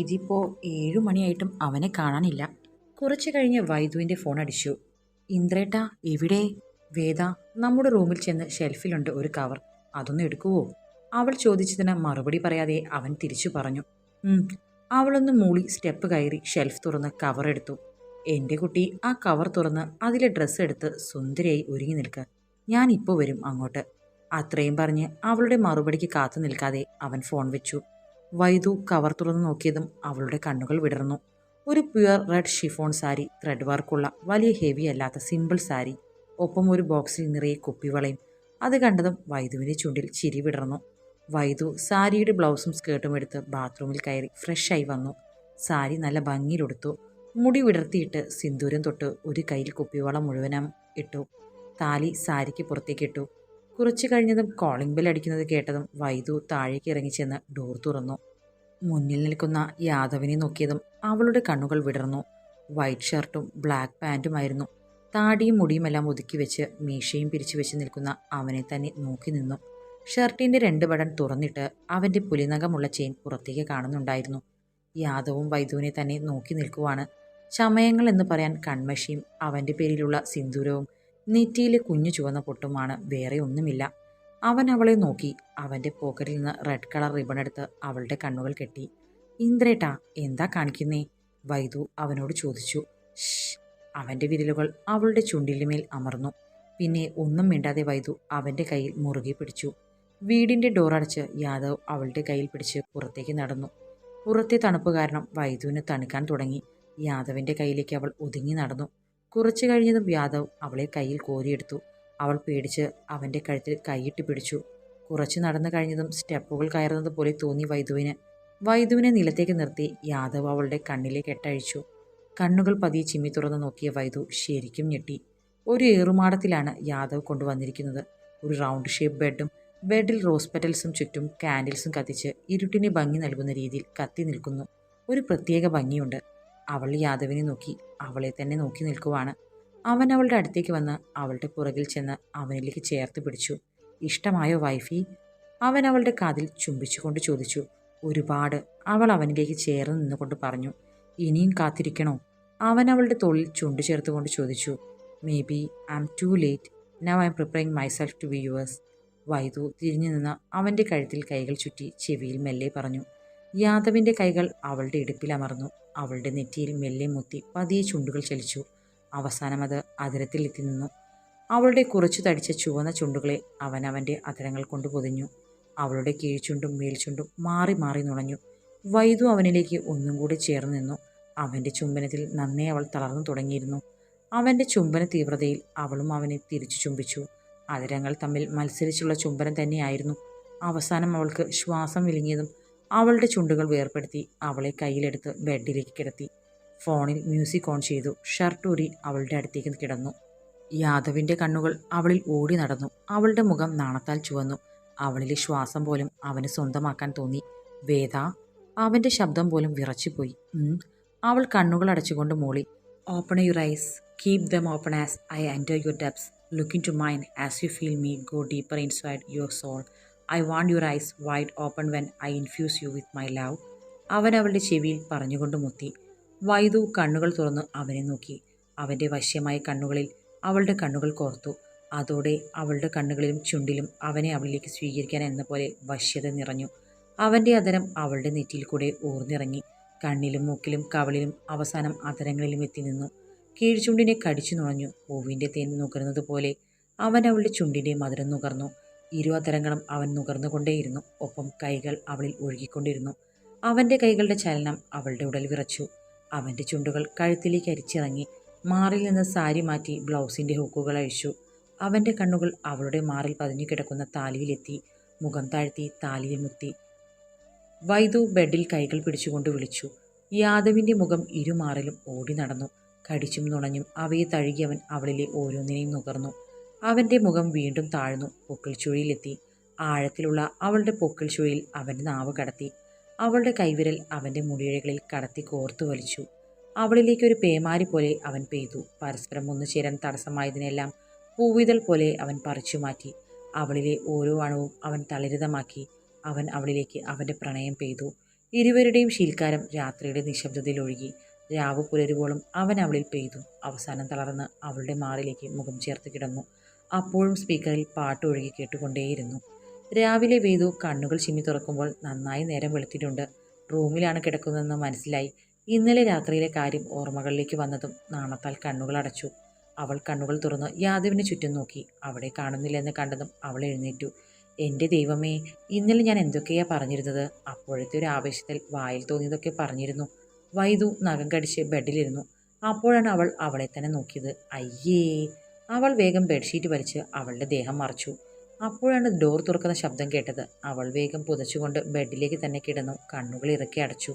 ഇതിപ്പോൾ ഏഴു മണിയായിട്ടും അവനെ കാണാനില്ല. കുറച്ച് കഴിഞ്ഞ് വൈദുവിന്റെ ഫോൺ അടിച്ചു. ഇന്ദ്രേട്ട എവിടെ? വേദ നമ്മുടെ റൂമിൽ ചെന്ന് ഷെൽഫിലുണ്ട് ഒരു കവർ. അതൊന്ന് എടുക്കുവോ? അവൾ ചോദിച്ചതിന് മറുപടി പറയാതെ അവൻ തിരിച്ചു പറഞ്ഞു. അവളൊന്ന് മൂളി സ്റ്റെപ്പ് കയറി ഷെൽഫ് തുറന്ന് കവർ എടുത്തു. എന്റെ കുട്ടി ആ കവർ തുറന്ന് അതിലെ ഡ്രസ്സ് എടുത്ത് സുന്ദരിയായി ഒരുങ്ങി നിൽക്കുക ഞാൻ ഇപ്പോൾ വരും അങ്ങോട്ട്. അത്രയും പറഞ്ഞ് അവളുടെ മറുപടിക്ക് കാത്തു നിൽക്കാതെ അവൻ ഫോൺ വെച്ചു. വൈദു കവർ തുറന്നു നോക്കിയതും അവളുടെ കണ്ണുകൾ വിടർന്നു. ഒരു pure red chiffon sari thread വർക്കുള്ള വലിയ ഹെവി അല്ലാത്ത സിമ്പിൾ സാരി ഒപ്പം ഒരു ബോക്സിൽ നിറയെ കുപ്പിവളയും. അത് കണ്ടതും വൈദുവിന്റെ ചുണ്ടിൽ ചിരി വിടർന്നു. വൈദു സാരിയുടെ ബ്ലൗസും സ്കേർട്ടും എടുത്ത് ബാത്റൂമിൽ കയറി ഫ്രഷായി വന്നു. സാരി നല്ല ഭംഗിയിലെടുത്തു. മുടി വിടർത്തിയിട്ട് സിന്ദൂരം തൊട്ട് ഒരു കയ്യിൽ കുപ്പിവളം മുഴുവനും ഇട്ടു. താലി സാരിക്ക് പുറത്തേക്ക് ഇട്ടു. കുറച്ചു കഴിഞ്ഞതും കോളിംഗ് ബെൽ അടിക്കുന്നത് കേട്ടതും വൈദു താഴേക്ക് ഇറങ്ങിച്ചെന്ന് ഡോർ തുറന്നു. മുന്നിൽ നിൽക്കുന്ന യാദവിനെ നോക്കിയതും അവളുടെ കണ്ണുകൾ വിടർന്നു. വൈറ്റ് ഷർട്ടും ബ്ലാക്ക് പാന്റുമായിരുന്നു താടിയും മുടിയുമെല്ലാം ഒതുക്കി വെച്ച് മീശയും പിരിച്ചു വെച്ച് നിൽക്കുന്ന അവനെ തന്നെ നോക്കി നിന്നു. ഷർട്ടിന്റെ രണ്ട് ബടൺ തുറന്നിട്ട് അവന്റെ പുലിനകമുള്ള ചെയിൻ പുറത്തേക്ക് കാണുന്നുണ്ടായിരുന്നു. യാദവും വൈദുവിനെ തന്നെ നോക്കി നിൽക്കുവാണ്. ചമയങ്ങൾ എന്ന് പറയാൻ കൺമഷിയും അവന്റെ പേരിലുള്ള സിന്ദൂരവും നെറ്റിയിലെ കുഞ്ഞു ചുവന്ന പൊട്ടുമാണ് വേറെ ഒന്നുമില്ല. അവൻ അവളെ നോക്കി. അവന്റെ പോക്കറ്റിൽ നിന്ന് റെഡ് കളർ റിബൺ എടുത്ത് അവളുടെ കണ്ണുകൾ കെട്ടി. ഇന്ദ്രേട്ടാ എന്താ കാണിക്കുന്നേ? വൈദു അവനോട് ചോദിച്ചു. അവന്റെ വിരലുകൾ അവളുടെ ചുണ്ടിലുമേൽ അമർന്നു. പിന്നെ ഒന്നും മിണ്ടാതെ വൈദു അവന്റെ കയ്യിൽ മുറുകെ പിടിച്ചു. വീടിന്റെ ഡോർ അടച്ച് യാദവ് അവളുടെ കയ്യിൽ പിടിച്ച് പുറത്തേക്ക് നടന്നു. പുറത്തെ തണുപ്പ് കാരണം വൈദുവിന് തണുക്കാൻ തുടങ്ങി. യാദവിന്റെ കയ്യിലേക്ക് അവൾ ഒതുങ്ങി നടന്നു. കുറച്ചു കഴിഞ്ഞതും യാദവ് അവളെ കയ്യിൽ കോരിയെടുത്തു. അവൾ പേടിച്ച് അവന്റെ കഴുത്തിൽ കൈയിട്ട് പിടിച്ചു. കുറച്ച് നടന്നു കഴിഞ്ഞതും സ്റ്റെപ്പുകൾ കയറുന്നത് പോലെ തോന്നി വൈദുവിന്. വൈദുവിനെ നിലത്തേക്ക് നിർത്തി യാദവ് അവളുടെ കണ്ണിലേക്ക് എട്ടഴിച്ചു കണ്ണുകൾ പതിയെ ചിമ്മി തുറന്ന് നോക്കിയ വൈദു ശരിക്കും ഞെട്ടി. ഒരു ഏറുമാടത്തിലാണ് യാദവ് കൊണ്ടുവന്നിരിക്കുന്നത്. ഒരു റൗണ്ട് ഷേപ്പ് ബെഡും ബെഡിൽ റോസ് പെറ്റൽസും ചുറ്റും കാൻഡിൽസും കത്തിച്ച് ഇരുട്ടിനെ ഭംഗി നൽകുന്ന രീതിയിൽ കത്തി നിൽക്കുന്നു. ഒരു പ്രത്യേക ഭംഗിയുണ്ട്. അവൾ യാദവിനെ നോക്കി അവളെ തന്നെ നോക്കി നിൽക്കുവാണ്. അവൻ അവളുടെ അടുത്തേക്ക് വന്ന് അവളുടെ പുറകിൽ ചെന്ന് അവനിലേക്ക് ചേർത്ത് പിടിച്ചു. ഇഷ്ടമായോ വൈഫി? അവൻ അവളുടെ കാതിൽ ചുംബിച്ചുകൊണ്ട് ചോദിച്ചു. ഒരുപാട്. അവൾ അവനിലേക്ക് ചേർന്ന് നിന്നുകൊണ്ട് പറഞ്ഞു. ഇനിയും കാത്തിരിക്കണോ? അവൻ അവളുടെ തോളിൽ ചുണ്ടു ചേർത്തുകൊണ്ട് ചോദിച്ചു. Maybe I'm too late. Now I'm preparing myself to be yours. Vaidu തിരിഞ്ഞു നിന്ന് അവന്റെ കഴുത്തിൽ കൈകൾ ചുറ്റി ചെവിയിൽ മെല്ലെ പറഞ്ഞു. യാദവിന്റെ കൈകൾ അവളുടെ ഇടുപ്പിൽ അമർന്നു. അവളുടെ നെറ്റിയിൽ മെല്ലെ മുത്തി പതിയെ ചുണ്ടുകൾ ചലിച്ചു. അവസാനം അത് അതിരത്തിൽ എത്തി നിന്നു. അവളുടെ കുറച്ചു തടിച്ച ചുവന്ന ചുണ്ടുകളെ അവൻ അവന്റെ അതിരങ്ങൾ കൊണ്ട് പൊതിഞ്ഞു. അവളുടെ കീഴ്ചുണ്ടും മേൽചുണ്ടും മാറി മാറി നുണഞ്ഞു. വൈദു അവനിലേക്ക് ഒന്നും കൂടി ചേർന്ന് നിന്നു. അവന്റെ ചുംബനത്തിൽ നന്നേ അവൾ തളർന്നു തുടങ്ങിയിരുന്നു. അവന്റെ ചുംബന തീവ്രതയിൽ അവളും അവനെ തിരിച്ചു ചുംബിച്ചു. അതിരങ്ങൾ തമ്മിൽ മത്സരിച്ചുള്ള ചുംബനം തന്നെയായിരുന്നു. അവസാനം അവൾക്ക് ശ്വാസം വിലുങ്ങിയതും അവളുടെ ചുണ്ടുകൾ വേർപ്പെടുത്തി അവളെ കയ്യിലെടുത്ത് ബെഡിലേക്ക് കിടത്തി. ഫോണിൽ മ്യൂസിക് ഓൺ ചെയ്തു. ഷർട്ട് ഊരി അവളുടെ അടുത്തേക്ക് കിടന്നു. യാദവിന്റെ കണ്ണുകൾ അവളിൽ ഓടി നടന്നു. അവളുടെ മുഖം നാണത്താൽ ചുവന്നു. അവളിലെ ശ്വാസം പോലും അവന് സ്വന്തമാക്കാൻ തോന്നി. വേദ അവന്റെ ശബ്ദം പോലും വിറച്ചുപോയി. അവൾ കണ്ണുകൾ അടച്ചുകൊണ്ട് മൂളി open your eyes keep them open as I enter your depths looking to mind as you feel me go deeper inside your soul I want your eyes wide open when I infuse you with my love അവൻ അവളുടെ ചെവിയിൽ പറഞ്ഞുകൊണ്ട് മുത്തി. വൈദു കണ്ണുകൾ തുറന്ന് അവനെ നോക്കി. അവന്റെ വശ്യമായ കണ്ണുകളിൽ അവളുടെ കണ്ണുകൾ കോർത്തു. അതോടെ അവളുടെ കണ്ണുകളിലും ചുണ്ടിലും അവനെ അവളിലേക്ക് സ്വീകരിക്കാൻ എന്ന പോലെ വശ്യത നിറഞ്ഞു. അവന്റെ അതരം അവളുടെ നെറ്റിയിൽ കൂടെ ഊർന്നിറങ്ങി. കണ്ണിലും മൂക്കിലും കവളിലും അവസാനം അതരങ്ങളിലും എത്തി നിന്നു. കീഴ്ചുണ്ടിനെ കടിച്ചു നുഴഞ്ഞു. പൂവിന്റെ തേൻ നുകർന്നത് പോലെ അവൻ അവളുടെ ചുണ്ടിന്റെ മധുരം നുകർന്നു. ഇരു അതരങ്ങളും അവൻ നുകർന്നുകൊണ്ടേയിരുന്നു. ഒപ്പം കൈകൾ അവളിൽ ഒഴുകിക്കൊണ്ടിരുന്നു. അവന്റെ കൈകളുടെ ചലനം അവളുടെ ഉടൽ വിറച്ചു. അവന്റെ ചുണ്ടുകൾ കഴുത്തിലേക്ക് അരിച്ചിറങ്ങി മാറിൽ നിന്ന് സാരി മാറ്റി ബ്ലൗസിന്റെ ഹുക്കുകൾ അഴിച്ചു. അവന്റെ കണ്ണുകൾ അവളുടെ മാറിൽ പതിഞ്ഞു കിടക്കുന്ന താലിയിലെത്തി മുഖം താഴ്ത്തി താലിയിൽ മുത്തി. വൈദു ബെഡിൽ കൈകൾ പിടിച്ചുകൊണ്ട് വിളിച്ചു. യാദവിന്റെ മുഖം ഇരുമാറിലും ഓടി നടന്നു. കടിച്ചും നുണഞ്ഞും അവയെ തഴുകി അവൻ അവളിലെ ഓരോന്നിനെയും നുകർന്നു. അവന്റെ മുഖം വീണ്ടും താഴ്ന്നു. പൊക്കിൾ ചുഴിയിലെത്തി. ആഴത്തിലുള്ള അവളുടെ പൊക്കിൾ ചുഴിയിൽ അവന്റെ നാവ് കടത്തി. അവളുടെ കൈവിരൽ അവന്റെ മുടിയിഴകളിൽ കടത്തി കോർത്തു വലിച്ചു. അവളിലേക്ക് ഒരു പേമാരി പോലെ അവൻ പെയ്തു. പരസ്പരം ഒന്നു ചേരാൻ തടസ്സമായതിനെല്ലാം പൂവിതൽ പോലെ അവൻ പറിച്ചു മാറ്റി. അവളിലെ ഓരോ അണുവും അവൻ തളരിതമാക്കി. അവൻ അവളിലേക്ക് അവന്റെ പ്രണയം പെയ്തു. ഇരുവരുടെയും ശീൽക്കാരം രാത്രിയുടെ നിശബ്ദതയിൽ ഒഴുകി. രാവ് പുലരുവോളം അവൻ അവളിൽ പെയ്തു. അവസാനം തളർന്ന് അവളുടെ മാറിലേക്ക് മുഖം ചേർത്ത് കിടന്നു. അപ്പോഴും സ്പീക്കറിൽ പാട്ട് ഒഴുകി കേട്ടുകൊണ്ടേയിരുന്നു. രാവിലെ വേദു കണ്ണുകൾ ചിമ്മി തുറക്കുമ്പോൾ നന്നായി നേരം വെളുത്തിട്ടുണ്ട്. റൂമിലാണ് കിടക്കുന്നതെന്ന് മനസ്സിലായി. ഇന്നലെ രാത്രിയിലെ കാര്യം ഓർമ്മകളിലേക്ക് വന്നതും നാണത്താൽ കണ്ണുകൾ അടച്ചു. അവൾ കണ്ണുകൾ തുറന്ന് യാദവിന് ചുറ്റും നോക്കി. അവിടെ കാണുന്നില്ലെന്ന് കണ്ടതും അവൾ എഴുന്നേറ്റു. എന്റെ ദൈവമേ ഇന്നലെ ഞാൻ എന്തൊക്കെയാ പറഞ്ഞിരുന്നത്? അപ്പോഴത്തെ ഒരു ആവേശത്തിൽ വായിൽ തോന്നിയതൊക്കെ പറഞ്ഞിരുന്നു. വൈദു നഖം കടിച്ച് ബെഡിലിരുന്നു. അപ്പോഴാണ് അവൾ അവളെ തന്നെ നോക്കിയത്. അയ്യേ അവൾ വേഗം ബെഡ്ഷീറ്റ് വലിച്ച് അവളുടെ ദേഹം മറച്ചു. അപ്പോഴാണ് ഡോർ തുറക്കുന്ന ശബ്ദം കേട്ടത്. അവൾ വേഗം പുതച്ചുകൊണ്ട് ബെഡിലേക്ക് തന്നെ കിടന്നു. കണ്ണുകൾ ഇറക്കി അടച്ചു.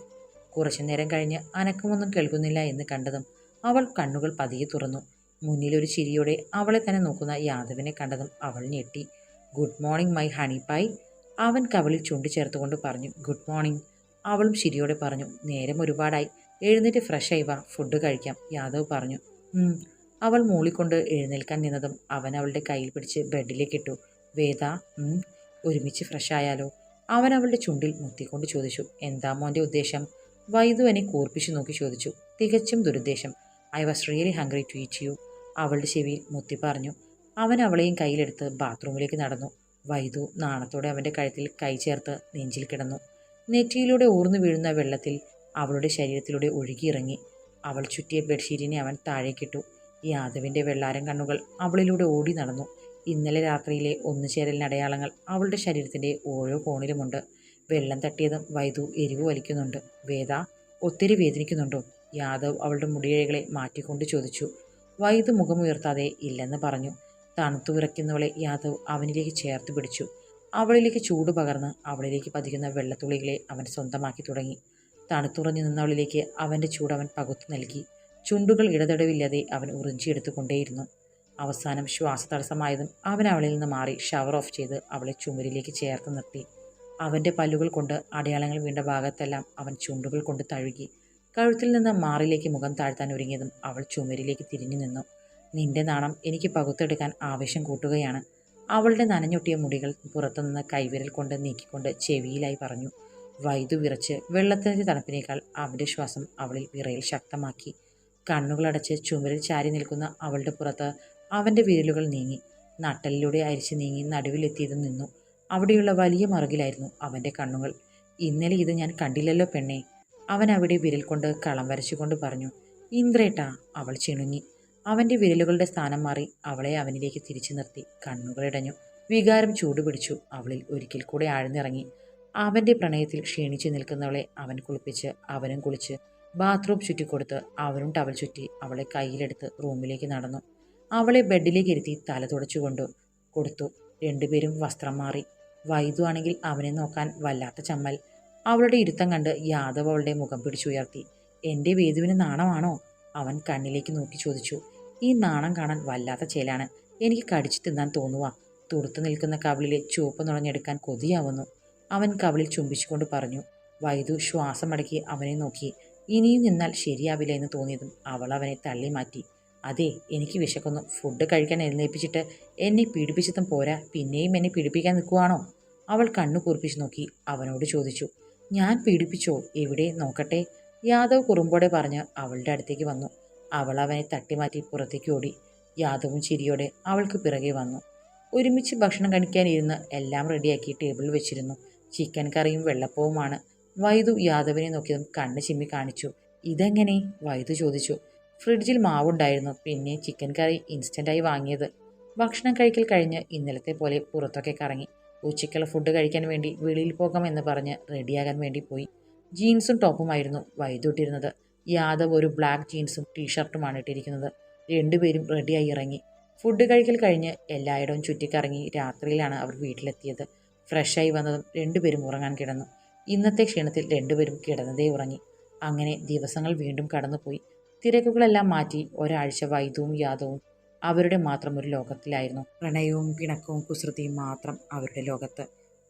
കുറച്ചു നേരം കഴിഞ്ഞ് അനക്കമൊന്നും കേൾക്കുന്നില്ല എന്ന് കണ്ടതും അവൾ കണ്ണുകൾ പതിയെ തുറന്നു. മുന്നിലൊരു ചിരിയോടെ അവളെ തന്നെ നോക്കുന്ന യാദവിനെ കണ്ടതും അവൾ ഞെട്ടി. ഗുഡ് മോർണിംഗ് മൈ ഹണി പായ് അവൻ കവളിൽ ചുണ്ടു ചേർത്തുകൊണ്ട് പറഞ്ഞു ഗുഡ് മോർണിംഗ്. അവളും ചിരിയോടെ പറഞ്ഞു നേരം ഒരുപാടായി. എഴുന്നേറ്റ് ഫ്രഷ് ആയി വാ. ഫുഡ് കഴിക്കാം. യാദവ് പറഞ്ഞു. അവൾ മൂളിക്കൊണ്ട് എഴുന്നേൽക്കാൻ നിന്നതും അവൻ അവളുടെ കയ്യിൽ പിടിച്ച് ബെഡിലേക്ക് ഇട്ടു. വേദ ഒരുമിച്ച് ഫ്രഷ് ആയാലോ? അവൻ അവളുടെ ചുണ്ടിൽ മുത്തിക്കൊണ്ട് ചോദിച്ചു. എന്താ മോന്റെ ഉദ്ദേശം? വൈദു എന്നെ കൂർപ്പിച്ചു നോക്കി ചോദിച്ചു. തികച്ചും ദുരുദ്ദേശം. I was really hungry to eat you. അവളുടെ ചെവിയിൽ മുത്തി പറഞ്ഞു. അവൻ അവളെയും കയ്യിലെടുത്ത് ബാത്റൂമിലേക്ക് നടന്നു. വൈദു നാണത്തോടെ അവന്റെ കഴുത്തിൽ കൈ ചേർത്ത് നെഞ്ചിൽ കിടന്നു. നെറ്റിയിലൂടെ ഊർന്നു വീഴുന്ന വെള്ളത്തിൽ അവളുടെ ശരീരത്തിലൂടെ ഒഴുകിയിറങ്ങി. അവൾ ചുറ്റിയ ബെഡ്ഷീറ്റിനെ അവൻ താഴേക്കിട്ടു. യാദവിന്റെ വെള്ളാരം കണ്ണുകൾ അവളിലൂടെ ഓടി നടന്നു. ഇന്നലെ രാത്രിയിലെ ഒന്നുചേരലിന് അടയാളങ്ങൾ അവളുടെ ശരീരത്തിന്റെ ഓരോ കോണിലുമുണ്ട്. വെള്ളം തട്ടിയതും വൈദു എരിവ് വലിക്കുന്നുണ്ട്. വേദ ഒത്തിരി വേദനിക്കുന്നുണ്ടോ? യാദവ് അവളുടെ മുടിയിഴകളെ മാറ്റിക്കൊണ്ട് ചോദിച്ചു. വൈദു മുഖമുയർത്താതെ ഇല്ലെന്ന് പറഞ്ഞു. തണുത്തു വിറയ്ക്കുന്നവളെ യാദവ് അവനിലേക്ക് ചേർത്ത് പിടിച്ചു. അവളിലേക്ക് ചൂട് പകർന്ന് അവളിലേക്ക് പതിക്കുന്ന വെള്ളത്തുള്ളികളെ അവൻ സ്വന്തമാക്കി തുടങ്ങി. തണുത്തുറഞ്ഞു നിന്നവളിലേക്ക് അവന്റെ ചൂട് അവൻ പകുത്തു നൽകി. ചുണ്ടുകൾ ഇടതടവില്ലാതെ അവൻ ഉറിഞ്ചിയെടുത്തുകൊണ്ടേയിരുന്നു അവസാനം ശ്വാസതടസ്സമായതും അവൻ അവളിൽ നിന്ന് മാറി ഷവർ ഓഫ് ചെയ്ത് അവളെ ചുമരിലേക്ക് ചേർത്ത് നിർത്തി. അവന്റെ പല്ലുകൾ കൊണ്ട് അടയാളങ്ങൾ വീണ്ട ഭാഗത്തെല്ലാം അവൻ ചുണ്ടുകൾ കൊണ്ട് തഴുകി. കഴുത്തിൽ നിന്ന് മാറിലേക്ക് മുഖം താഴ്ത്താൻ ഒരുങ്ങിയതും അവൾ ചുമരിലേക്ക് തിരിഞ്ഞു നിന്നു. നിന്റെ നാണം എനിക്ക് പകുത്തെടുക്കാൻ ആവേശം കൂട്ടുകയാണ് അവളുടെ നനഞ്ഞൊട്ടിയ മുടികൾ പുറത്തുനിന്ന് കൈവിരൽ കൊണ്ട് നീക്കിക്കൊണ്ട് ചെവിയിലായി പറഞ്ഞു. വൈദു വിറച്ച് വെള്ളത്തിന്റെ തണുപ്പിനേക്കാൾ അവന്റെ ശ്വാസം അവളിൽ വിറയിൽ ശക്തമാക്കി. കണ്ണുകളടച്ച് ചുമരിൽ ചാരി നിൽക്കുന്ന അവളുടെ പുറത്ത് അവന്റെ വിരലുകൾ നീങ്ങി. നട്ടലിലൂടെ അരിച്ചു നീങ്ങി നടുവിലെത്തിയതും നിന്നു. അവിടെയുള്ള വലിയ മറുകിലായിരുന്നു അവന്റെ കണ്ണുകൾ. ഇന്നലെ ഇത് ഞാൻ കണ്ടില്ലല്ലോ പെണ്ണേ. അവൻ അവിടെ വിരൽ കൊണ്ട് കളം വരച്ചുകൊണ്ട് പറഞ്ഞു ഇന്ദ്രേട്ടാ അവൾ ചിണുങ്ങി. അവന്റെ വിരലുകളുടെ സ്ഥാനം മാറി അവളെ അവനിലേക്ക് തിരിച്ചു നിർത്തി. കണ്ണുകളിടഞ്ഞു വികാരം ചൂടുപിടിച്ചു അവളിൽ ഒരിക്കൽ കൂടെ ആഴ്ന്നിറങ്ങി. അവന്റെ പ്രണയത്തിൽ ക്ഷീണിച്ചു നിൽക്കുന്നവളെ അവൻ കുളിപ്പിച്ച് അവനും കുളിച്ച് ബാത്റൂം ചുറ്റിക്കൊടുത്ത് അവരും ടവൽ ചുറ്റി അവളെ കയ്യിലെടുത്ത് റൂമിലേക്ക് നടന്നു. അവളെ ബെഡിലേക്ക് ഇരുത്തി തല തുടച്ചുകൊണ്ടു കൊടുത്തു. രണ്ടുപേരും വസ്ത്രം മാറി. വൈദു ആണെങ്കിൽ അവനെ നോക്കാൻ വല്ലാത്ത ചമ്മൽ. അവളുടെ ഇരുത്തം കണ്ട് യാദവ് അവളുടെ മുഖം പിടിച്ചുയർത്തി. എന്റെ വേദുവിന് നാണമാണോ? അവൻ കണ്ണിലേക്ക് നോക്കി ചോദിച്ചു. ഈ നാണം കാണാൻ വല്ലാത്ത ചേലാണ്. എനിക്ക് കടിച്ചു തിന്നാൻ തോന്നുക തുടുത്തു നിൽക്കുന്ന കവിളിലെ ചുവപ്പ് നുഴഞ്ഞെടുക്കാൻ കൊതിയാവുന്നു. അവൻ കവിളിൽ ചുംബിച്ചുകൊണ്ട് പറഞ്ഞു. വൈദു ശ്വാസമടക്കി അവനെ നോക്കി. ഇനിയും നിന്നാൽ ശരിയാവില്ല എന്ന് തോന്നിയതും അവൾ അവനെ തള്ളി മാറ്റി. അതെ എനിക്ക് വിശക്കുന്നു. ഫുഡ് കഴിക്കാൻ എഴുന്നേൽപ്പിച്ചിട്ട് എന്നെ പീഡിപ്പിച്ചതും പോരാ. പിന്നെയും എന്നെ പീഡിപ്പിക്കാൻ നിൽക്കുവാണോ? അവൾ കണ്ണു കുറിപ്പിച്ചു നോക്കി. അവനോട് ചോദിച്ചു. ഞാൻ പീഡിപ്പിച്ചോ? എവിടെ? നോക്കട്ടെ. യാദവ് കുറുമ്പോടെ പറഞ്ഞ് അവളുടെ അടുത്തേക്ക് വന്നു. അവൾ അവനെ തട്ടിമാറ്റി പുറത്തേക്ക് ഓടി. യാദവും ചിരിയോടെ അവൾക്ക് പിറകെ വന്നു. ഒരുമിച്ച് ഭക്ഷണം കഴിക്കാനിരുന്ന് എല്ലാം റെഡിയാക്കി ടേബിളിൽ വെച്ചിരുന്നു. ചിക്കൻ കറിയും വെള്ളപ്പവുമാണ്. വൈദു യാദവിനെ നോക്കി കണ്ണ് ചിമ്മി കാണിച്ചു. ഇതെങ്ങനെ? വൈദു ചോദിച്ചു. ഫ്രിഡ്ജിൽ മാവുണ്ടായിരുന്നു. പിന്നെ ചിക്കൻ കറി ഇൻസ്റ്റന്റായി വാങ്ങിയത്. ഭക്ഷണം കഴിക്കൽ കഴിഞ്ഞ് ഇന്നലത്തെ പോലെ പുറത്തൊക്കെ കറങ്ങി. ഉച്ചയ്ക്കുള്ള ഫുഡ് കഴിക്കാൻ വേണ്ടി വെളിയിൽ പോകാമെന്ന് പറഞ്ഞ് റെഡിയാകാൻ വേണ്ടി പോയി. ജീൻസും ടോപ്പുമായിരുന്നു വൈദ്യുട്ടിരുന്നത് യാദവ് ഒരു ബ്ലാക്ക് ജീൻസും ടീഷർട്ടുമാണ് ഇട്ടിരിക്കുന്നത്. രണ്ടുപേരും റെഡിയായി ഇറങ്ങി. ഫുഡ് കഴിക്കൽ കഴിഞ്ഞ് എല്ലായിടവും ചുറ്റിക്കറങ്ങി രാത്രിയിലാണ് അവർ വീട്ടിലെത്തിയത്. ഫ്രഷായി വന്നതും രണ്ടുപേരും ഉറങ്ങാൻ കിടന്നു. ഇന്നത്തെ ക്ഷീണത്തിൽ രണ്ടുപേരും കിടന്നതേ ഉറങ്ങി. അങ്ങനെ ദിവസങ്ങൾ വീണ്ടും കടന്നുപോയി. തിരക്കുകളെല്ലാം മാറ്റി ഒരാഴ്ച വൈദ്യവും യാദവും അവരുടെ മാത്രം ഒരു ലോകത്തിലായിരുന്നു. പ്രണയവും പിണക്കവും കുസൃതിയും മാത്രം അവരുടെ ലോകത്ത്.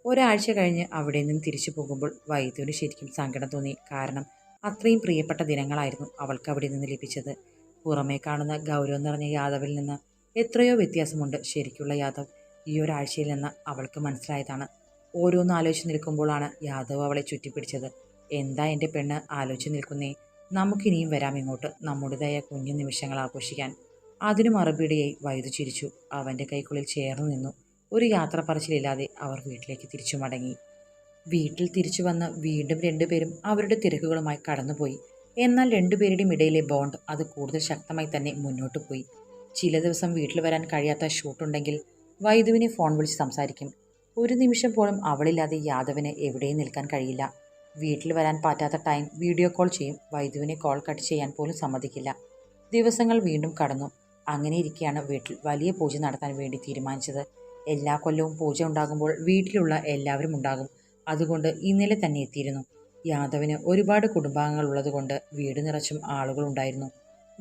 ഒരാഴ്ച കഴിഞ്ഞ് അവിടെ നിന്ന് തിരിച്ചു പോകുമ്പോൾ വൈദ്യുവിന് ശരിക്കും സങ്കടം തോന്നി. കാരണം അത്രയും പ്രിയപ്പെട്ട ദിനങ്ങളായിരുന്നു അവൾക്ക് അവിടെ നിന്ന് ലഭിച്ചത്. പുറമേ കാണുന്ന ഗൗരവം നിറഞ്ഞ യാദവിൽ നിന്ന് എത്രയോ വ്യത്യാസമുണ്ട് ശരിക്കുള്ള യാദവ് ഈ ഒരാഴ്ചയിൽ നിന്ന് അവൾക്ക് മനസ്സിലായതാണ്. ഓരോന്ന് ആലോചിച്ച് നിൽക്കുമ്പോഴാണ് യാദവ് അവളെ ചുറ്റിപ്പിടിച്ചത്. എന്താ എന്റെ പെണ്ണ് ആലോചിച്ച് നിൽക്കുന്നേ? നമുക്കിനിയും വരാം ഇങ്ങോട്ട്. നമ്മുടേതായ കുഞ്ഞു നിമിഷങ്ങൾ ആഘോഷിക്കാൻ. അതിനു മറുപടിയായി വൈദ്യു ചിരിച്ചു. അവന്റെ കൈക്കുള്ളിൽ ചേർന്നു നിന്നു. ഒരു യാത്ര പറച്ചിലില്ലാതെ അവർ വീട്ടിലേക്ക് തിരിച്ചു മടങ്ങി. വീട്ടിൽ തിരിച്ചു വന്ന് വീണ്ടും രണ്ടുപേരും അവരുടെ തിരക്കുകളുമായി കടന്നുപോയി. എന്നാൽ രണ്ടുപേരുടെയും ഇടയിലെ ബോണ്ട് അത് കൂടുതൽ ശക്തമായി തന്നെ മുന്നോട്ട് പോയി ചില ദിവസം വീട്ടിൽ വരാൻ കഴിയാത്ത ഷൂട്ടുണ്ടെങ്കിൽ വൈദുവിനെ ഫോൺ വിളിച്ച് സംസാരിക്കും. ഒരു നിമിഷം പോലും അവളില്ലാതെ യാദവിന് എവിടെയും നിൽക്കാൻ കഴിയില്ല. വീട്ടിൽ വരാൻ പറ്റാത്ത ടൈം വീഡിയോ കോൾ ചെയ്യും. വൈദുവിനെ കോൾ കട്ട് ചെയ്യാൻ പോലും സമ്മതിക്കില്ല. ദിവസങ്ങൾ വീണ്ടും കടന്നു. അങ്ങനെ ഇരിക്കെയാണ് വീട്ടിൽ വലിയ പൂജ നടത്താൻ വേണ്ടി തീരുമാനിച്ചത്. എല്ലാ കൊല്ലവും പൂജ ഉണ്ടാകുമ്പോൾ വീട്ടിലുള്ള എല്ലാവരും ഉണ്ടാകും. അതുകൊണ്ട് ഇന്നലെ തന്നെ എത്തിയിരുന്നു. യാദവിന് ഒരുപാട് കുടുംബാംഗങ്ങൾ ഉള്ളതുകൊണ്ട് വീട് നിറച്ചും ആളുകളുണ്ടായിരുന്നു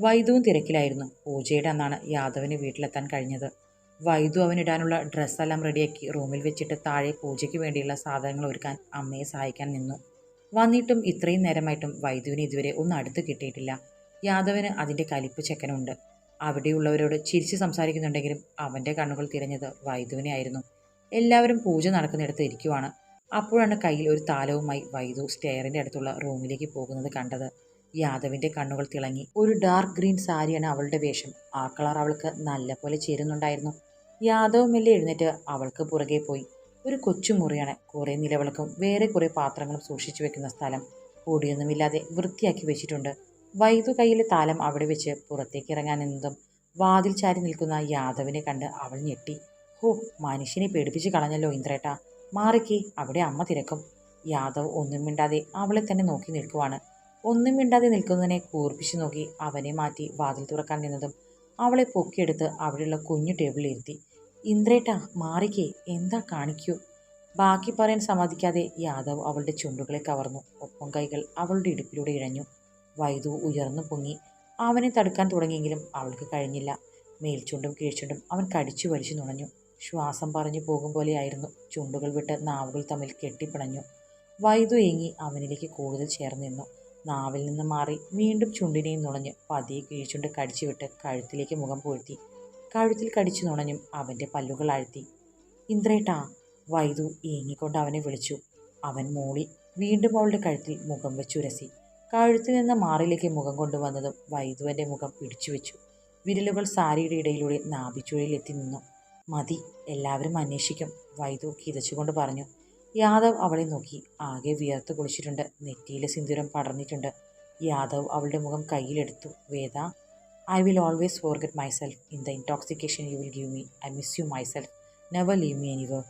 വൈദുവും തിരക്കിലായിരുന്നു. പൂജയുടെ അന്നാണ് യാദവിന് വീട്ടിലെത്താൻ കഴിഞ്ഞത്. വൈദു അവനിടാനുള്ള ഡ്രസ്സെല്ലാം റെഡിയാക്കി റൂമിൽ വെച്ചിട്ട് താഴെ പൂജയ്ക്ക് വേണ്ടിയുള്ള സാധനങ്ങൾ ഒരുക്കാൻ അമ്മയെ സഹായിക്കാൻ നിന്നു. വന്നിട്ടും ഇത്രയും നേരമായിട്ടും വൈദുവിന് ഇതുവരെ ഒന്ന് അടുത്ത് കിട്ടിയിട്ടില്ല. യാദവന് അതിന്റെ കലിപ്പ് ചെക്കനുണ്ട് അവിടെയുള്ളവരോട് ചിരിച്ച് സംസാരിക്കുന്നുണ്ടെങ്കിലും അവന്റെ കണ്ണുകൾ തിരഞ്ഞത് വൈദുവിനെ ആയിരുന്നു. എല്ലാവരും പൂജ നടക്കുന്നിടത്ത് ഇരിക്കുവാണ്. അപ്പോഴാണ് കയ്യിൽ ഒരു താലവുമായി വൈദു സ്റ്റെയറിന്റെ അടുത്തുള്ള റൂമിലേക്ക് പോകുന്നത് കണ്ടത്. യാദവിന്റെ കണ്ണുകൾ തിളങ്ങി. ഒരു ഡാർക്ക് ഗ്രീൻ സാരിയാണ് അവളുടെ വേഷം. ആ കളർ അവൾക്ക് നല്ല പോലെ ചേരുന്നുണ്ടായിരുന്നു. യാദവ് മെല്ലെ എഴുന്നേറ്റ് അവൾക്ക് പുറകെ പോയി. ഒരു കൊച്ചുമുറിയാണ് കുറേ നിലവിളക്കും വേറെ കുറേ പാത്രങ്ങളും സൂക്ഷിച്ചു വെക്കുന്ന സ്ഥലം. കൂടിയൊന്നുമില്ലാതെ വൃത്തിയാക്കി വെച്ചിട്ടുണ്ട്. വൈദു കയ്യിലെ താലം അവിടെ വെച്ച് പുറത്തേക്ക് ഇറങ്ങാൻ നിന്നതും വാതിൽ ചാരി നിൽക്കുന്ന യാദവിനെ കണ്ട് അവൾ ഞെട്ടി. ഹോ മനുഷ്യനെ പേടിപ്പിച്ച് കളഞ്ഞല്ലോ ഇന്ദ്രേട്ട. മാറിക്കേ അവിടെ അമ്മ തിരക്കും. യാദവ് ഒന്നും മിണ്ടാതെ അവളെ തന്നെ നോക്കി നിൽക്കുവാണ്. ഒന്നും മിണ്ടാതെ നിൽക്കുന്നതിനെ കൂർപ്പിച്ചു നോക്കി അവനെ മാറ്റി വാതിൽ തുറക്കാൻ നിന്നതും അവളെ പൊക്കിയെടുത്ത് അവിടെയുള്ള കുഞ്ഞു ടേബിളിൽ ഇരുത്തി. ഇന്ദ്രേട്ട മാറിക്കേ എന്താ കാണിക്കൂ? ബാക്കി പറയാൻ സമ്മതിക്കാതെ യാദവ് അവളുടെ ചുണ്ടുകളെ കവർന്നു. ഒപ്പം കൈകൾ അവളുടെ ഇടുപ്പിലൂടെ ഇഴഞ്ഞു. വൈദു ഉയർന്നു പൊങ്ങി. അവനെ തടുക്കാൻ തുടങ്ങിയെങ്കിലും അവൾക്ക് കഴിഞ്ഞില്ല. മേൽച്ചുണ്ടും കീഴ്ച്ചുണ്ടും അവൻ കടിച്ചു വലിച്ചു നുണഞ്ഞു. ശ്വാസം പറഞ്ഞു പോകും പോലെയായിരുന്നു. ചുണ്ടുകൾ വിട്ട് നാവുകൾ തമ്മിൽ കെട്ടിപ്പിണഞ്ഞു. വൈദു ഏങ്ങി അവനിലേക്ക് കൂടുതൽ ചേർന്നിരുന്നു നാവിൽ നിന്ന് മാറി വീണ്ടും ചുണ്ടിനെയും നുണഞ്ഞ് പതിയെ കിഴിച്ചുണ്ട് കടിച്ചു വിട്ട് കഴുത്തിലേക്ക് മുഖം പൂഴ്ത്തി. കഴുത്തിൽ കടിച്ചു നുണഞ്ഞും അവന്റെ പല്ലുകൾ ആഴ്ത്തി ഇന്ദ്രേട്ടാ വൈദു ഏങ്ങിക്കൊണ്ട് അവനെ വിളിച്ചു. അവൻ മൂളി വീണ്ടും അവളുടെ കഴുത്തിൽ മുഖം വെച്ചുരസി കഴുത്തിൽ നിന്ന് മാറിലേക്ക് മുഖം കൊണ്ടുവന്നതും വൈദുവിന്റെ മുഖം പിടിച്ചു വെച്ചു. വിരലുകൾ സാരിയുടെ ഇടയിലൂടെ നാഭിച്ചുഴയിൽ എത്തി നിന്നു. മതി എല്ലാവരും അന്വേഷിക്കും വൈദു കിതച്ചുകൊണ്ട് പറഞ്ഞു. യാദവ് അവളെ നോക്കി. ആകെ വിയർത്ത് കുളിച്ചിട്ടുണ്ട്. നെറ്റിയിലെ സിന്ദൂരം പടർന്നിട്ടുണ്ട്. യാദവ് അവളുടെ മുഖം കയ്യിലെടുത്തു. Veda I will always forget myself in the intoxication you will give me I miss you myself never leave me anywhere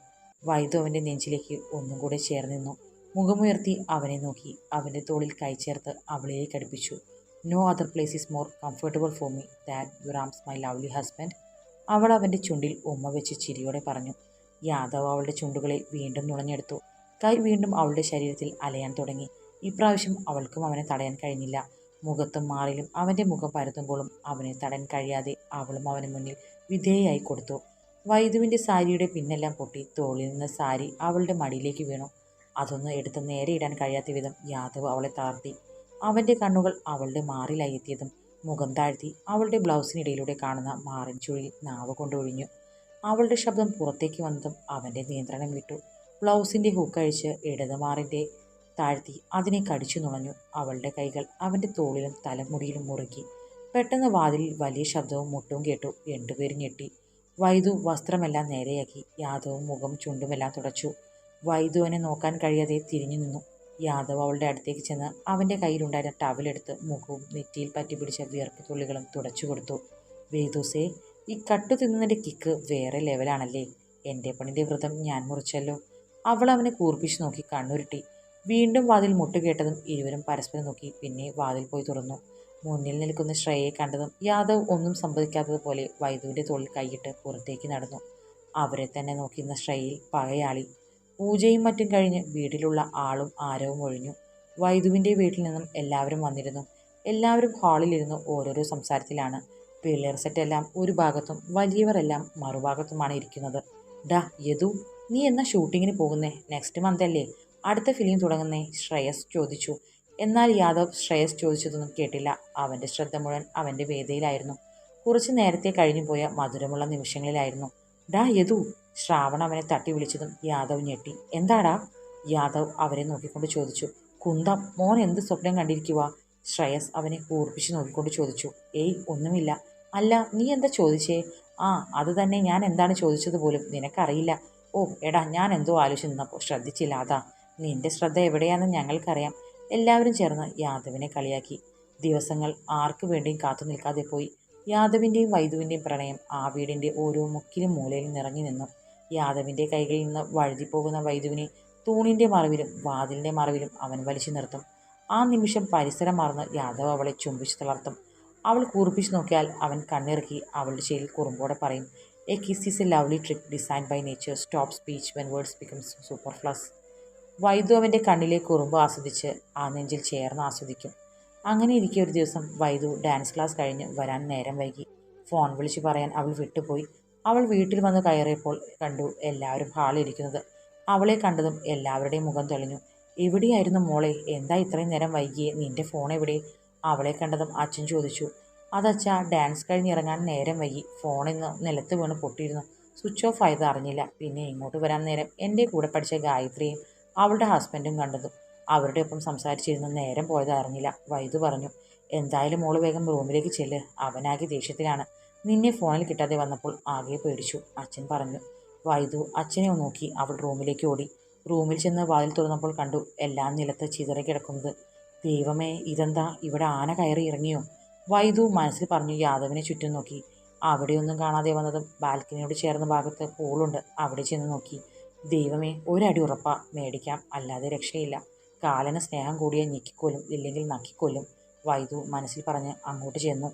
Vaidu അവന്റെ നെഞ്ചിലേക്ക് ഒന്നും കൂടെ ചേർന്ന് നിന്നു. മുഖമുയർത്തി അവനെ നോക്കി. അവന്റെ തോളിൽ കൈ ചേർത്ത് അവളിലേക്ക് അടുപ്പിച്ചു. No other place is more comfortable for me that your arms my lovely husband അവൾ അവന്റെ ചുണ്ടിൽ ഉമ്മ വെച്ച് ചിരിയോടെ പറഞ്ഞു. യാദവ് അവളുടെ ചുണ്ടുകളിൽ വീണ്ടും നുണഞ്ഞെടുത്തു. കൈ വീണ്ടും അവളുടെ ശരീരത്തിൽ അലയാൻ തുടങ്ങി. ഇപ്രാവശ്യം അവൾക്കും അവനെ തടയാൻ കഴിഞ്ഞില്ല. മുഖത്തും മാറിലും അവന്റെ മുഖം പരത്തുമ്പോഴും അവനെ തടയാൻ കഴിയാതെ അവളും അവന് മുന്നിൽ വിധേയായി കൊടുത്തു. വൈദുവിന്റെ സാരിയുടെ പിന്നെല്ലാം പൊട്ടി തോളിൽ നിന്ന് സാരി അവളുടെ മടിയിലേക്ക് വീണു. അതൊന്ന് എടുത്ത് നേരെ ഇടാൻ കഴിയാത്ത വിധം യാദവ് അവളെ താർത്തി അവന്റെ കണ്ണുകൾ അവളുടെ മാറിലായി എത്തിയതും മുഖം താഴ്ത്തി അവളുടെ ബ്ലൗസിനിടയിലൂടെ കാണുന്ന മാറിൻ ചുഴിയിൽ നാവ് കൊണ്ടൊഴിഞ്ഞു അവളുടെ ശബ്ദം പുറത്തേക്ക് വന്നതും അവന്റെ നിയന്ത്രണം വിട്ടു. ബ്ലൗസിന്റെ ഹൂക്കഴിച്ച് ഇടതുമാറിന്റെ താഴ്ത്തി അതിനെ കടിച്ചു നുണഞ്ഞു. അവളുടെ കൈകൾ അവന്റെ തോളിലും തലമുടിയിലും മുറുക്കി. പെട്ടെന്ന് വാതിലിൽ വലിയ ശബ്ദവും മുട്ടും കേട്ടു. രണ്ടുപേരും ഞെട്ടി. വൈദു വസ്ത്രമെല്ലാം നേരെയാക്കി. യാദവും മുഖം ചുണ്ടുമെല്ലാം തുടച്ചു. വൈദുവിനെ നോക്കാൻ കഴിയാതെ തിരിഞ്ഞു നിന്നു. യാദവ് അവളുടെ അടുത്തേക്ക് ചെന്ന് അവന്റെ കയ്യിലുണ്ടായിരുന്ന ടവലെടുത്ത് മുഖവും നെറ്റിയിൽ പറ്റി പിടിച്ച വിയർപ്പ് തുള്ളികളും തുടച്ചു കൊടുത്തു. വേദൂസേ ഈ കട്ടു തിന്നതിന്റെ കിക്ക് വേറെ ലെവലാണല്ലേ എന്റെ പണിന്റെ വ്രതം ഞാൻ മുറിച്ചല്ലോ. അവൾ അവനെ കൂർപ്പിച്ച് നോക്കി കണ്ണുരുട്ടി. വീണ്ടും വാതിൽ മുട്ടുകേട്ടതും ഇരുവരും പരസ്പരം നോക്കി പിന്നെ വാതിൽ പോയി തുറന്നു. മുന്നിൽ നിൽക്കുന്ന ശ്രേയയെ കണ്ടതും യാദവ് ഒന്നും സംഭവിക്കാത്തതുപോലെ വൈദുവിന്റെ തോളിൽ കൈയിട്ട് പുറത്തേക്ക് നടന്നു. അവരെ തന്നെ നോക്കിയിരുന്ന ശ്രേയയിൽ പകയാളി. പൂജയും മറ്റും കഴിഞ്ഞ് വീട്ടിലുള്ള ആളും ആരവും ഒഴിഞ്ഞു. വൈദുവിന്റെ വീട്ടിൽ നിന്നും എല്ലാവരും വന്നിരുന്നു. എല്ലാവരും ഹാളിലിരുന്ന് ഓരോരോ സംസാരത്തിലാണ്. പിള്ളേർ സെറ്റെല്ലാം ഒരു ഭാഗത്തും വലിയവരെല്ലാം മറുഭാഗത്തുമാണ് ഇരിക്കുന്നത്. ഡാ യദു നീ എന്നാ ഷൂട്ടിങ്ങിന് പോകുന്നേ? നെക്സ്റ്റ് മന്ത് അല്ലേ? അടുത്ത ഫിലിം തുടങ്ങുന്നേ? ശ്രേയസ് ചോദിച്ചു. എന്നാൽ യാദവ് ശ്രേയസ് ചോദിച്ചതൊന്നും കേട്ടില്ല. അവന്റെ ശ്രദ്ധ മുഴുവൻ അവന്റെ വേദയിലായിരുന്നു. കുറച്ച് നേരത്തെ കഴിഞ്ഞു പോയ മധുരമുള്ള നിമിഷങ്ങളിലായിരുന്നു. ഡാ യദു ശ്രാവൺ അവനെ തട്ടി വിളിച്ചതും യാദവ് ഞെട്ടി. എന്താടാ? യാദവ് അവരെ നോക്കിക്കൊണ്ട് ചോദിച്ചു. കുന്തം മോൻ എന്ത് സ്വപ്നം കണ്ടിരിക്കുക ശ്രേയസ് അവനെ കൂർപ്പിച്ച് നോക്കിക്കൊണ്ട് ചോദിച്ചു. ഏയ് ഒന്നുമില്ല. അല്ല നീ എന്താ ചോദിച്ചേ? ആ അത് തന്നെ ഞാൻ എന്താണ് ചോദിച്ചത് പോലും നിനക്കറിയില്ല. ഓ എടാ ഞാൻ എന്തോ ആലോചിച്ച് നിന്നപ്പോൾ ശ്രദ്ധിച്ചില്ല അതാ. നിന്റെ ശ്രദ്ധ എവിടെയാണെന്ന് ഞങ്ങൾക്കറിയാം. എല്ലാവരും ചേർന്ന് യാദവിനെ കളിയാക്കി. ദിവസങ്ങൾ ആർക്കു വേണ്ടിയും കാത്തു നിൽക്കാതെ പോയി. യാദവിന്റെയും വൈദുവിന്റെയും പ്രണയം ആ വീടിന്റെ ഓരോ മുക്കിലും മൂലയിലും നിറഞ്ഞു നിന്നു. യാദവിന്റെ കൈകളിൽ നിന്ന് വഴുതിപ്പോകുന്ന വൈദുവിനെ തൂണിന്റെ മറവിലും വാതിലിന്റെ മറവിലും അവൻ വലിച്ചു നിർത്തും. ആ നിമിഷം പരിസരം മറന്ന് യാദവ് അവളെ ചുംബിച്ചു തളർത്തും. അവൾ കൂർപ്പിച്ച് നോക്കിയാൽ അവൻ കണ്ണിറക്കി അവളുടെ ചെയിൽ കുറുമ്പോടെ പറയും a kiss is a lovely trick design by nature stop speech when words becomes superfluous Vaidu അവന്റെ കണ്ണിലെ കുറുമ്പ് ആസ്വദിച്ച് ആ നെഞ്ചിൽ ചേർന്ന് ആസ്വദിക്കും. അങ്ങനെ ഇരിക്കെ ഒരു ദിവസം വൈദു ഡാൻസ് ക്ലാസ് കഴിഞ്ഞ് വരാൻ നേരം വൈകി. ഫോൺ വിളിച്ച് പറയാൻ അവൾ വിട്ടുപോയി. അവൾ വീട്ടിൽ വന്ന് കയറിയപ്പോൾ കണ്ടു എല്ലാവരും ഹാളിരിക്കുന്നത് അവളെ കണ്ടതും എല്ലാവരുടെയും മുഖം തെളിഞ്ഞു. എവിടെയായിരുന്നു മോളെ? എന്താ ഇത്രയും നേരം വൈകിയേ? നിന്റെ ഫോൺ എവിടെ? അവളെ കണ്ടതും അച്ഛൻ ചോദിച്ചു അതച്ഛ ഡാൻസ് കഴിഞ്ഞിറങ്ങാൻ നേരം വൈകി. ഫോണിൽ നിന്ന് നിലത്ത് വീണ് പൊട്ടിയിരുന്നു. സ്വിച്ച് ഓഫ് ആയത് അറിഞ്ഞില്ല. പിന്നെ ഇങ്ങോട്ട് വരാൻ നേരം എന്റെ കൂടെ പഠിച്ച ഗായത്രിയും അവളുടെ ഹസ്ബൻഡും കണ്ടതും. അവരുടെ ഒപ്പം സംസാരിച്ചിരുന്നു നേരം പോയത് അറിഞ്ഞില്ല. വൈദു പറഞ്ഞു എന്തായാലും മോൾ വേഗം റൂമിലേക്ക് ചെല്ല്. അവനാകെ ദേഷ്യത്തിലാണ്. നിന്നെ ഫോണിൽ കിട്ടാതെ വന്നപ്പോൾ ആകെ പേടിച്ചു അച്ഛൻ പറഞ്ഞു. വൈദു അച്ഛനെ നോക്കി. അവൾ റൂമിലേക്ക് ഓടി. റൂമിൽ ചെന്ന് വാതിൽ തുറന്നപ്പോൾ കണ്ടു എല്ലാം നിലത്ത് ചിതറി കിടക്കുന്നത് ദൈവമേ ഇതെന്താ? ഇവിടെ ആന കയറി ഇറങ്ങിയോ? വൈദു മനസ്സിൽ പറഞ്ഞു യാദവിനെ ചുറ്റും നോക്കി. അവിടെയൊന്നും കാണാതെ വന്നതും ബാൽക്കണിയോട് ചേർന്ന ഭാഗത്ത് പൂളുണ്ട്. അവിടെ ചെന്ന് നോക്കി. ദൈവമേ ഒരടി ഉറപ്പാ. മേടിക്കാം. അല്ലാതെ രക്ഷയില്ല. കാലന് സ്നേഹം കൂടിയ ഞെക്കിക്കൊല്ലും ഇല്ലെങ്കിൽ നക്കിക്കൊല്ലും. വൈദു മനസ്സിൽ പറഞ്ഞ് അങ്ങോട്ട് ചെന്നു.